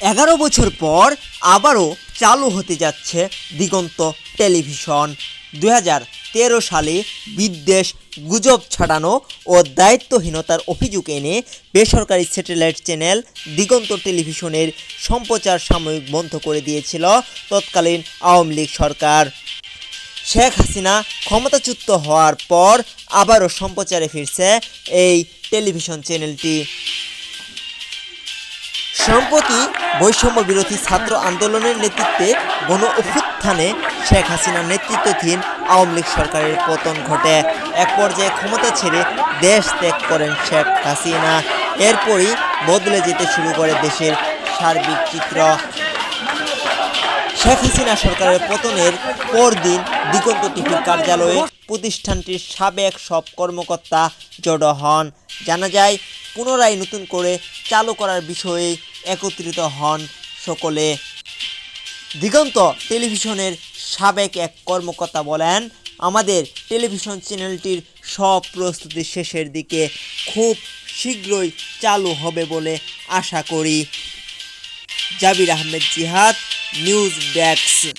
এগারো বছর পর আবারও চালু হতে যাচ্ছে দিগন্ত টেলিভিশন। দুই তেরো সালে বিদ্বেষ গুজব ছাড়ানো ও দায়িত্বহীনতার অভিযোগ এনে বেসরকারি স্যাটেলাইট চ্যানেল দিগন্ত টেলিভিশনের সম্প্রচার সাময়িক বন্ধ করে দিয়েছিল তৎকালীন আওয়ামী লীগ সরকার। শেখ হাসিনা ক্ষমতাচ্যুত হওয়ার পর আবারও সম্প্রচারে ফিরছে এই টেলিভিশন চ্যানেলটি। সম্প্রতি বৈষম্য বিরোধী ছাত্র আন্দোলনের নেতৃত্বে গণ অভ্যুত্থানে শেখ হাসিনার নেতৃত্বাধীন আওয়ামী লীগ সরকারের পতন ঘটে। এক পর্যায়ে ক্ষমতা ছেড়ে দেশ ত্যাগ করেন শেখ হাসিনা। এরপরই বদলে যেতে শুরু করে দেশের সার্বিক চিত্র। শেখ হাসিনা সরকারের পতনের পরদিন দিগন্ত টিভির কার্যালয়ে প্রতিষ্ঠানটির সাবেক সব কর্মকর্তা জড়ো হন। জানা যায়, পুনরায় নতুন করে চালু করার বিষয়ে একত্রিত হন সকলে। দিগন্ত টেলিভিশনের সাবেক এক কর্মকর্তা বলেন, আমাদের টেলিভিশন চ্যানেলটির সব প্রস্তুতি শেষের দিকে খুব শীঘ্রই চালু হবে বলে আশা করি। জাবির আহমেদ জিহাদ, নিউজ ডেস্ক।